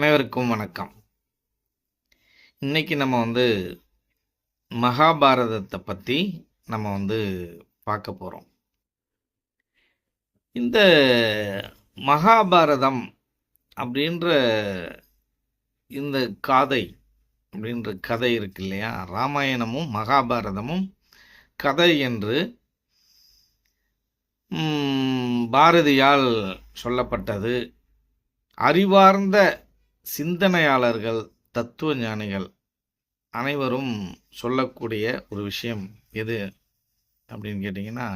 அனைவருக்கும் வணக்கம். இன்றைக்கி நம்ம வந்து மகாபாரதத்தை பற்றி நம்ம வந்து பார்க்க போகிறோம் இந்த மகாபாரதம் அப்படின்ற இந்த காதை அப்படின்ற கதை இருக்கு இல்லையா? ராமாயணமும் மகாபாரதமும் கதை என்று பாரதியால் சொல்லப்பட்டது. அறிவார்ந்த சிந்தனையாளர்கள் தத்துவ ஞானிகள் அனைவரும் சொல்லக்கூடிய ஒரு விஷயம் எது அப்படின்னு கேட்டிங்கன்னா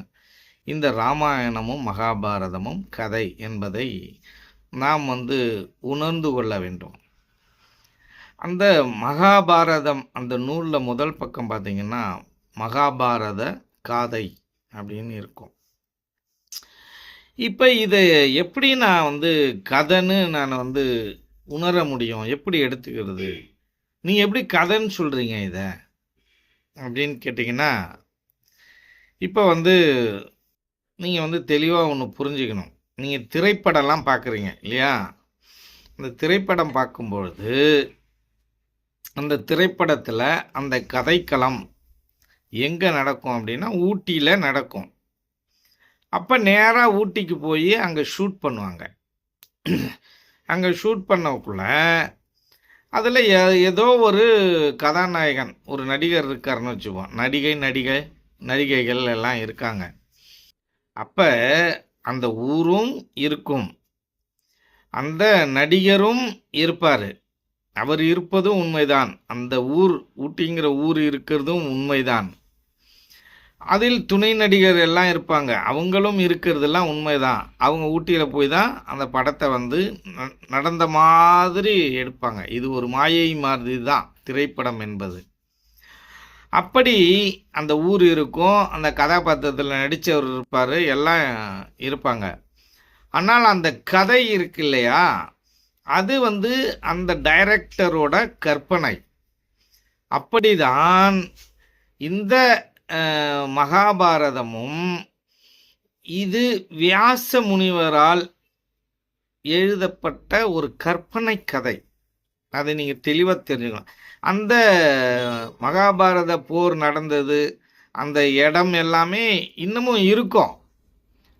இந்த ராமாயணமும் மகாபாரதமும் கதை என்பதை நாம் வந்து உணர்ந்து கொள்ள வேண்டும். அந்த மகாபாரதம் அந்த நூலில் முதல் பக்கம் பார்த்திங்கன்னா மகாபாரத காதை அப்படின்னு இருக்கும். இப்போ இதை எப்படி நான் வந்து கதைன்னு நான் வந்து உணர முடியும். எப்படி எடுத்துக்கிறது? நீ எப்படி கதைன்னு சொல்கிறீங்க இதை? அப்படின்னு கேட்டிங்கன்னா இப்போ வந்து நீங்கள் வந்து தெளிவாக ஒன்று புரிஞ்சுக்கணும். நீங்கள் திரைப்படம்லாம் பார்க்குறீங்க இல்லையா? அந்த திரைப்படம் பார்க்கும்பொழுது அந்த திரைப்படத்தில் அந்த கதைக்களம் எங்கே நடக்கும் அப்படின்னா ஊட்டியில் நடக்கும். அப்போ நேராக ஊட்டிக்கு போய் அங்கே ஷூட் பண்ணுவாங்க. அங்கே ஷூட் பண்ணக்குள்ள அதில் ஏதோ ஒரு கதாநாயகன் ஒரு நடிகர் இருக்காருன்னு வச்சுப்போம் நடிகை நடிகை நடிகைகள் எல்லாம் இருக்காங்க. அப்போ அந்த ஊரும் இருக்கும். அந்த நடிகரும் இருப்பார். அவர் இருப்பதும் உண்மைதான். அந்த ஊர் ஊட்டிங்கிற ஊர் இருக்கிறதும் உண்மைதான். அதில் துணை நடிகர் எல்லாம் இருப்பாங்க. அவங்களும் இருக்கிறதெல்லாம் உண்மைதான். அவங்க ஊட்டியில் போய் தான் அந்த படத்தை வந்து ந- நடந்த மாதிரி எடுப்பாங்க. இது ஒரு மாயை மாதிரி தான் திரைப்படம் என்பது. அப்படி அந்த ஊர் இருக்கும். அந்த கதாபாத்திரத்தில் நடித்தவர் இருப்பார். எல்லாம் இருப்பாங்க. ஆனால் அந்த கதை இருக்கு இல்லையா? அது வந்து அந்த டைரக்டரோட கற்பனை. அப்படிதான் இந்த மகாபாரதமும் இது வியாச முனிவரால் எழுதப்பட்ட ஒரு கற்பனை கதை. அதை நீங்கள் தெளிவாக தெரிஞ்சுக்கணும். அந்த மகாபாரத போர் நடந்தது. அந்த இடம் எல்லாமே இன்னமும் இருக்கும்.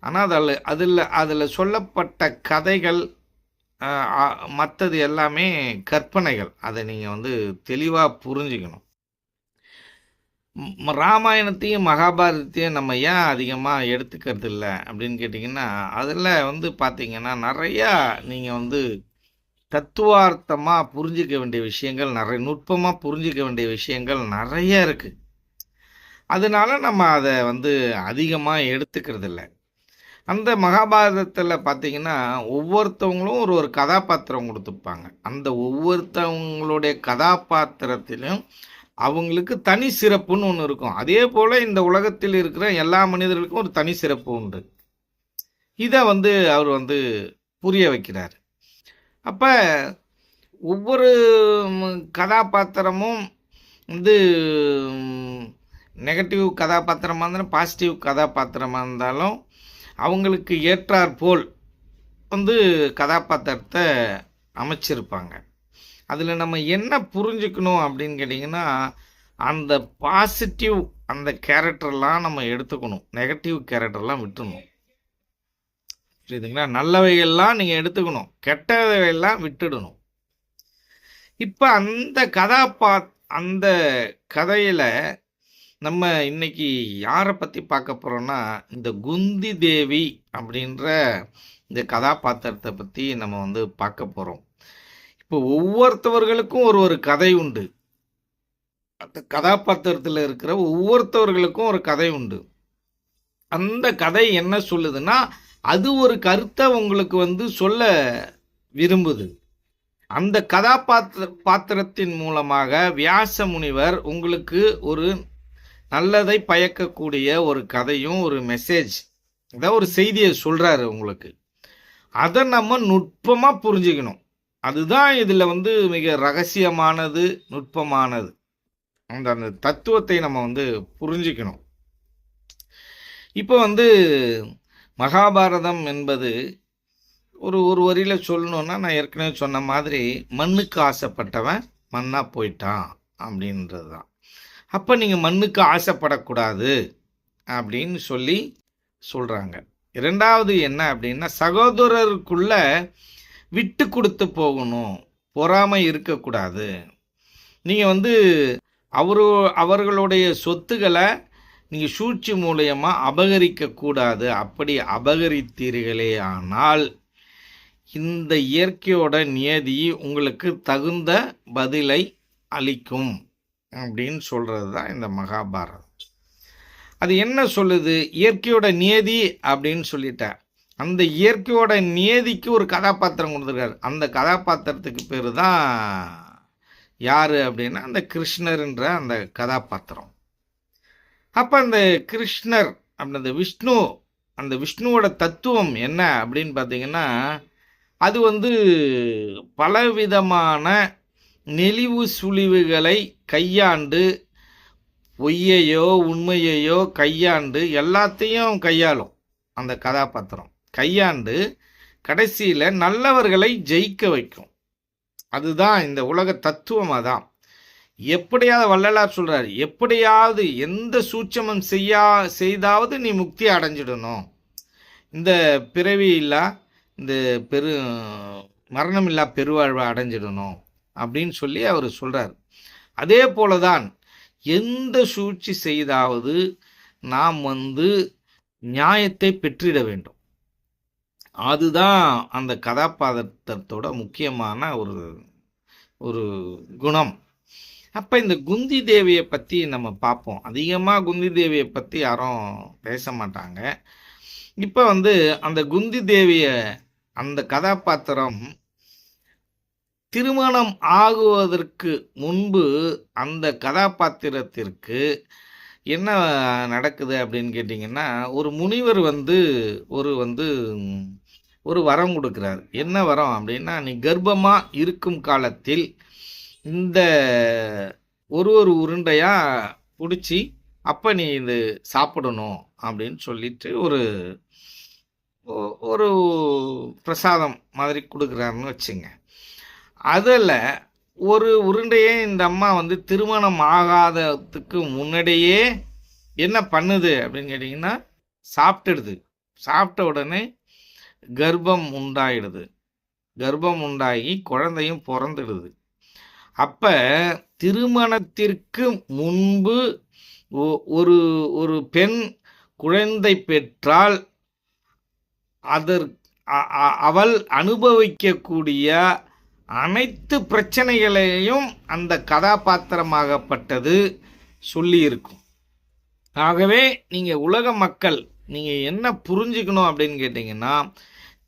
ஆனால் அதில் அதில் அதில் சொல்லப்பட்ட கதைகள் மற்றது எல்லாமே கற்பனைகள். அதை நீங்கள் வந்து தெளிவாக புரிஞ்சுக்கணும். ராமாயணத்தையும் மகாபாரதத்தையும் நம்ம ஏன் அதிகமாக எடுத்துக்கிறது இல்லை அப்படின்னு கேட்டிங்கன்னா அதில் வந்து பார்த்திங்கன்னா நிறையா நீங்கள் வந்து தத்துவார்த்தமாக புரிஞ்சிக்க வேண்டிய விஷயங்கள் நிறைய நுட்பமாக புரிஞ்சிக்க வேண்டிய விஷயங்கள் நிறைய இருக்குது அதனால நம்ம அதை வந்து அதிகமாக எடுத்துக்கிறது இல்லை அந்த மகாபாரதத்தில் பார்த்தீங்கன்னா ஒவ்வொருத்தவங்களும் ஒரு ஒரு கதாபாத்திரம் கொடுத்துருப்பாங்க அந்த ஒவ்வொருத்தவங்களுடைய கதாபாத்திரத்திலும் அவங்களுக்கு தனி சிறப்புன்னு ஒன்று இருக்கும். அதே போல் இந்த உலகத்தில் இருக்கிற எல்லா மனிதர்களுக்கும் ஒரு தனி சிறப்பு உண்டு. இதை வந்து அவர் வந்து புரிய வைக்கிறார். அப்போ ஒவ்வொரு கதாபாத்திரமும் வந்து நெகட்டிவ் கதாபாத்திரமாக இருந்தாலும் பாசிட்டிவ் கதாபாத்திரமாக இருந்தாலும் அவங்களுக்கு ஏற்றாற்போல் வந்து கதாபாத்திரத்தை அமைச்சிருப்பாங்க. அதில் நம்ம என்ன புரிஞ்சுக்கணும் அப்படின்னு கேட்டிங்கன்னா அந்த பாசிட்டிவ் அந்த கேரக்டர்லாம் நம்ம எடுத்துக்கணும். நெகட்டிவ் கேரக்டர்லாம் விட்டுணும் புரியுதுங்களா? நல்லவைகள்லாம் நீங்கள் எடுத்துக்கணும். கெட்டவைகள்லாம் விட்டுடணும். இப்போ அந்த கதாபா அந்த கதையில் நம்ம இன்னைக்கு யாரை பற்றி பார்க்க போகிறோம்னா இந்த குந்தி தேவி அப்படின்ற இந்த கதாபாத்திரத்தை பற்றி நம்ம வந்து பார்க்க போகிறோம் இப்போ ஒவ்வொருத்தவர்களுக்கும் ஒரு ஒரு கதை உண்டு. அந்த கதாபாத்திரத்தில் இருக்கிற ஒவ்வொருத்தவர்களுக்கும் ஒரு கதை உண்டு. அந்த கதை என்ன சொல்லுதுன்னா அது ஒரு கருத்தை உங்களுக்கு வந்து சொல்ல விரும்புது. அந்த கதாபாத்திர பாத்திரத்தின் மூலமாக வியாச முனிவர் உங்களுக்கு ஒரு நல்லதை பயக்கக்கூடிய ஒரு கதையும் ஒரு மெசேஜ் ஏதாவது ஒரு செய்தியை சொல்கிறாரு உங்களுக்கு. அதை நம்ம நுட்பமாக புரிஞ்சுக்கணும். அதுதான் இதில் வந்து மிக ரகசியமானது நுட்பமானது. அந்த அந்த தத்துவத்தை நம்ம வந்து புரிஞ்சுக்கணும். இப்போ வந்து மகாபாரதம் என்பது ஒரு ஒரு வரியில் சொல்லணுன்னா நான் ஏற்கனவே சொன்ன மாதிரி மண்ணுக்கு ஆசைப்பட்டவன் மண்ணாக போயிட்டான் அப்படின்றது தான் அப்போ நீங்கள் மண்ணுக்கு ஆசைப்படக்கூடாது அப்படின்னு சொல்லி சொல்கிறாங்க இரண்டாவது என்ன அப்படின்னா சகோதரருக்குள்ள விட்டு கொடுத்து போகணும். பொறாமை இருக்கக்கூடாது. நீங்கள் வந்து அவரு அவர்களுடைய சொத்துக்களை நீங்கள் சூழ்ச்சி மூலயமா அபகரிக்கக்கூடாது அப்படி அபகரித்தீர்களே ஆனால் இந்த இயற்கையோட நியதி உங்களுக்கு தகுந்த பதிலை அளிக்கும் அப்படின்னு சொல்கிறது தான் இந்த மகாபாரதம். அது என்ன சொல்லுது? இயற்கையோட நியதி அப்படின்னு சொல்லிட்டேன். அந்த இயற்கையோட நியதிக்கு ஒரு கதாபாத்திரம் கொடுத்துருக்காரு. அந்த கதாபாத்திரத்துக்கு பேர் தான் யார் அப்படின்னா அந்த கிருஷ்ணர்ன்ற அந்த கதாபாத்திரம். அப்போ அந்த கிருஷ்ணர் அந்த விஷ்ணு அந்த விஷ்ணுவோட தத்துவம் என்ன அப்படின்னு பார்த்தீங்கன்னா அது வந்து பலவிதமான நெளிவு சுழிவுகளை கையாண்டு பொய்யையோ உண்மையையோ கையாண்டு எல்லாத்தையும் கையாளும் அந்த கதாபாத்திரம். கையாண்டு கடைசியில் நல்லவர்களை ஜெயிக்க வைக்கும். அதுதான் இந்த உலக தத்துவம் அதான். எப்படியாவது வள்ளலார் சொல்கிறார் எப்படியாவது எந்த சூட்சமம் செய்யா செய்தாவது நீ முக்தி அடைஞ்சிடணும். இந்த பிறவி இல்லா இந்த பெரு மரணம் இல்லா பெருவாழ்வை அடைஞ்சிடணும் அப்படின்னு சொல்லி அவர் சொல்கிறார் அதே போலதான் எந்த சூழ்ச்சி செய்தாவது நாம் வந்து நியாயத்தை பெற்றிட வேண்டும். அதுதான் அந்த கதாபாத்திரத்தோட முக்கியமான ஒரு ஒரு குணம். அப்போ இந்த குந்தி தேவியை பற்றி நம்ம பார்ப்போம். அதிகமாக குந்தி தேவியை பற்றி யாரும் பேச மாட்டாங்க. இப்போ வந்து அந்த குந்தி தேவியை அந்த கதாபாத்திரம் திருமணம் ஆகுவதற்கு முன்பு அந்த கதாபாத்திரத்திற்கு என்ன நடக்குது அப்படின்னு கேட்டிங்கன்னா ஒரு முனிவர் வந்து ஒரு வந்து ஒரு வரம் கொடுக்குறாரு. என்ன வரம் அப்படின்னா நீ கர்ப்பமாக இருக்கும் காலத்தில் இந்த ஒரு ஒரு உருண்டையாக பிடிச்சி அப்போ நீ இது சாப்பிடணும் அப்படின்னு சொல்லிட்டு ஒரு ஒரு பிரசாதம் மாதிரி கொடுக்குறாருன்னு வச்சுங்க. அதில் ஒரு உருண்டையே இந்த அம்மா வந்து திருமணம் ஆகாததுக்கு முன்னாடியே என்ன பண்ணுது அப்படின்னு கேட்டிங்கன்னா சாப்பிட்டுடுது. சாப்பிட்ட உடனே கர்ப்பம் உண்டாயிடுது. கர்ப்பம் உண்டாகி குழந்தையும் பிறந்துடுது. அப்ப திருமணத்திற்கு முன்பு ஒ- ஒரு ஒரு பெண் குழந்தை பெற்றால் அதற் அ- அ- அவள் அனுபவிக்கக்கூடிய அனைத்து பிரச்சனைகளையும் அந்த கதாபாத்திரமாகப்பட்டது சொல்லியிருக்கும். ஆகவே நீங்கள் உலக மக்கள் நீங்கள் என்ன புரிஞ்சுக்கணும் அப்படின்னு கேட்டிங்கன்னா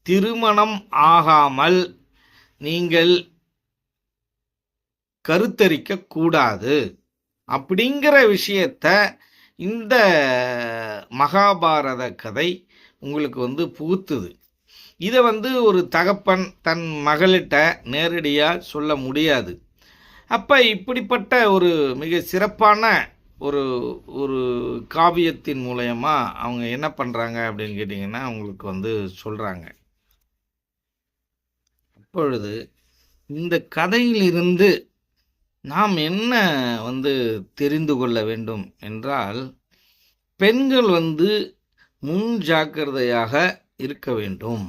திருமணம் ஆகாமல் நீங்கள் கருத்தரிக்க கூடாது. அப்படிங்கிற விஷயத்த இந்த மகாபாரத கதை உங்களுக்கு வந்து புகுத்துது. இதை வந்து ஒரு தகப்பன் தன் மகளிட்ட நேரடியாக சொல்ல முடியாது. அப்போ இப்படிப்பட்ட ஒரு மிக சிறப்பான ஒரு ஒரு காவியத்தின் மூலயமா அவங்க என்ன பண்ணுறாங்க அப்படின்னு கேட்டிங்கன்னா அவங்களுக்கு வந்து சொல்கிறாங்க இப்பொழுது இந்த கதையிலிருந்து நாம் என்ன வந்து தெரிந்து கொள்ள வேண்டும் என்றால் பெண்கள் வந்து முன் ஜாக்கிரதையாக இருக்க வேண்டும்.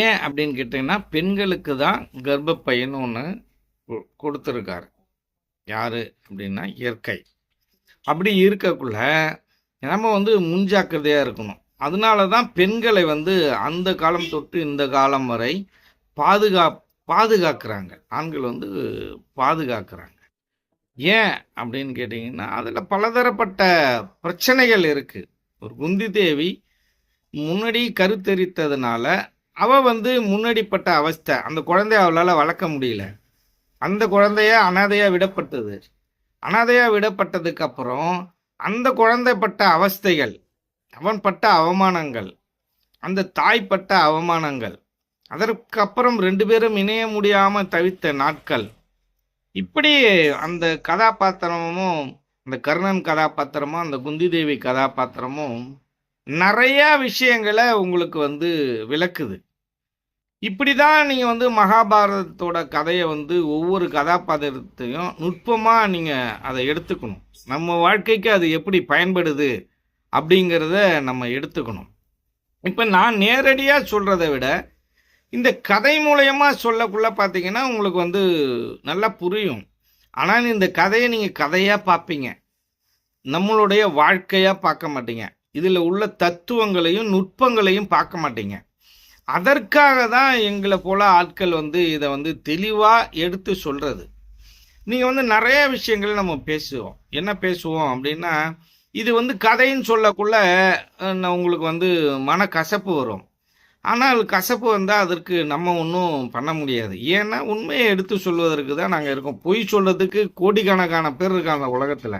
ஏன் அப்படின்னு கேட்டிங்கன்னா பெண்களுக்கு தான் கர்ப்பப்பையன் ஒன்று கொடுத்துருக்காரு. யார் அப்படின்னா இயற்கை. அப்படி இருக்கக்குள்ள நம்ம வந்து முன்ஜாக்கிரதையாக இருக்கணும். அதனால தான் பெண்களை வந்து அந்த காலம் தொட்டு இந்த காலம் வரை பாதுகா பாதுகாக்கிறாங்க. ஆண்கள் வந்து பாதுகாக்கிறாங்க. ஏன் அப்படின்னு கேட்டிங்கன்னா அதில் பலதரப்பட்ட பிரச்சனைகள் இருக்குது ஒரு குந்தி தேவி முன்னாடி கருத்தரித்ததுனால அவ வந்து முன்னாடிப்பட்ட அவஸ்தை அந்த குழந்தைய அவளால் வளர்க்க முடியல. அந்த குழந்தைய அனாதையாக விடப்பட்டது. அனாதையாக விடப்பட்டதுக்கப்புறம் அந்த குழந்தை பட்ட அவஸ்தைகள் அவன் பட்ட அவமானங்கள் அந்த தாய் பட்ட அவமானங்கள் அதற்கு அப்புறம் ரெண்டு பேரும் இணைய முடியாமல் தவித்த நாட்கள். இப்படி அந்த கதாபாத்திரமும் அந்த கர்ணன் கதாபாத்திரமும் அந்த குந்தி தேவி கதாபாத்திரமும் நிறையா விஷயங்களை உங்களுக்கு வந்து விளக்குது. இப்படி தான் நீங்கள் வந்து மகாபாரதத்தோட கதையை வந்து ஒவ்வொரு கதாபாத்திரத்தையும் நுட்பமாக நீங்கள் அதை எடுத்துக்கணும். நம்ம வாழ்க்கைக்கு அது எப்படி பயன்படுது அப்படிங்கிறத நம்ம எடுத்துக்கணும். இப்போ நான் நேரடியாக சொல்கிறத விட இந்த கதை மூலயமா சொல்லக்குள்ள பார்த்தீங்கன்னா உங்களுக்கு வந்து நல்லா புரியும். ஆனால் இந்த கதையை நீங்கள் கதையாக பார்ப்பீங்க நம்மளுடைய வாழ்க்கையாக பார்க்க மாட்டீங்க. இதில் உள்ள தத்துவங்களையும் நுட்பங்களையும் பார்க்க மாட்டீங்க. அதற்காக தான் எங்களை போல ஆட்கள் வந்து இதை வந்து தெளிவாக எடுத்து சொல்கிறது நீங்கள் வந்து நிறைய விஷயங்கள் நம்ம பேசுவோம். என்ன பேசுவோம் அப்படின்னா இது வந்து கதைன்னு சொல்லக்குள்ள நான் உங்களுக்கு வந்து மன கசப்பு வரும். ஆனால் கசப்பு வந்தால் அதற்கு நம்ம ஒன்றும் பண்ண முடியாது. ஏன்னா உண்மையை எடுத்து சொல்வதற்கு தான் நாங்கள் இருக்கோம். பொய் சொல்கிறதுக்கு கோடிக்கணக்கான பேர் இருக்காங்க உலகத்தில்.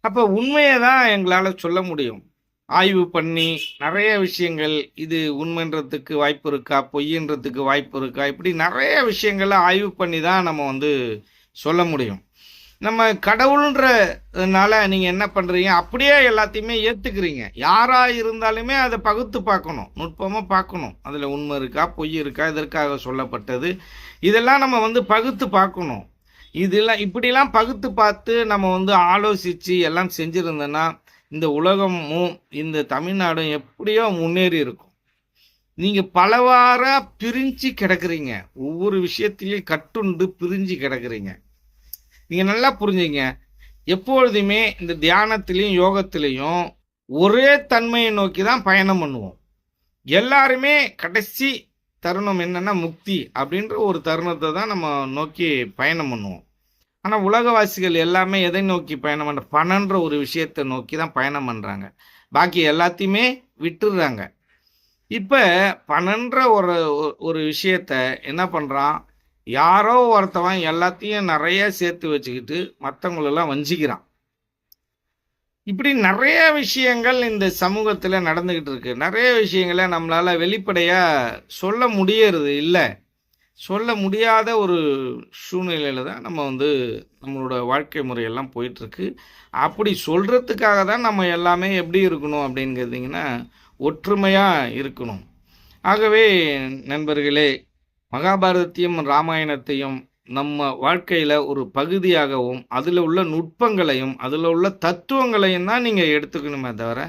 அப்போ உண்மையை தான் எங்களால் சொல்ல முடியும். ஆய்வு பண்ணி நிறைய விஷயங்கள் இது உண்மைன்றதுக்கு வாய்ப்பு இருக்கா பொய்ன்றதுக்கு வாய்ப்பு இருக்கா இப்படி நிறைய விஷயங்களை ஆய்வு பண்ணி தான் நம்ம வந்து சொல்ல முடியும். நம்ம கடவுள்ன்றதுனால நீங்கள் என்ன பண்ணுறீங்க அப்படியே எல்லாத்தையுமே ஏற்றுக்கிறீங்க யாராக இருந்தாலுமே அதை பகுத்து பார்க்கணும். நுட்பமாக பார்க்கணும். அதில் உண்மை இருக்கா? பொய் இருக்கா? இதற்காக சொல்லப்பட்டது? இதெல்லாம் நம்ம வந்து பகுத்து பார்க்கணும். இதெல்லாம் இப்படிலாம் பகுத்து பார்த்து நம்ம வந்து ஆலோசித்து எல்லாம் செஞ்சுருந்தோன்னா இந்த உலகமும் இந்த தமிழ்நாடும் எப்படியோ முன்னேறி இருக்கும். நீங்கள் பலவாராக பிரிஞ்சு கிடக்குறீங்க. ஒவ்வொரு விஷயத்திலையும் கட்டுண்டு பிரிஞ்சு கிடக்குறீங்க. நீங்கள் நல்லா புரிஞ்சுங்க. எப்பொழுதுமே இந்த தியானத்திலையும் யோகத்திலையும் ஒரே தன்மையை நோக்கி தான் பயணம் பண்ணுவோம். எல்லாருமே கடைசி தருணம் என்னன்னா முக்தி அப்படின்ற ஒரு தருணத்தை தான் நம்ம நோக்கி பயணம் பண்ணுவோம். ஆனால் உலகவாசிகள் எல்லாமே எதை நோக்கி பயணம் பண்ண பணன்ற ஒரு விஷயத்தை நோக்கி தான் பயணம் பண்ணுறாங்க பாக்கி எல்லாத்தையுமே விட்டுடுறாங்க இப்போ பணன்ற ஒரு ஒரு விஷயத்த என்ன பண்ணுறான் யாரோ ஒருத்தவன் எல்லாத்தையும் நிறைய சேர்த்து வச்சுக்கிட்டு மற்றவங்களெல்லாம் வஞ்சிக்கிறான். இப்படி நிறைய விஷயங்கள் இந்த சமூகத்தில் நடந்துக்கிட்டு இருக்கு. நிறைய விஷயங்களை நம்மளால் வெளிப்படையாக சொல்ல முடியறது இல்லை. சொல்ல முடியாத ஒரு சூழ்நிலையில தான் நம்ம வந்து நம்மளோட வாழ்க்கை முறையெல்லாம் போயிட்டுருக்கு. அப்படி சொல்கிறதுக்காக தான் நம்ம எல்லாமே எப்படி இருக்கணும் அப்படின்னு கேட்டிங்கன்னா ஒற்றுமையாக இருக்கணும். ஆகவே நண்பர்களே மகாபாரதத்தையும் ராமாயணத்தையும் நம்ம வாழ்க்கையில் ஒரு பகுதியாகவும் அதில் உள்ள நுட்பங்களையும் அதில் உள்ள தத்துவங்களையும் தான் நீங்கள் எடுத்துக்கணுமே தவிர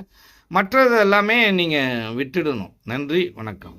மற்றது எல்லாமே நீங்கள் விட்டுடணும். நன்றி வணக்கம்.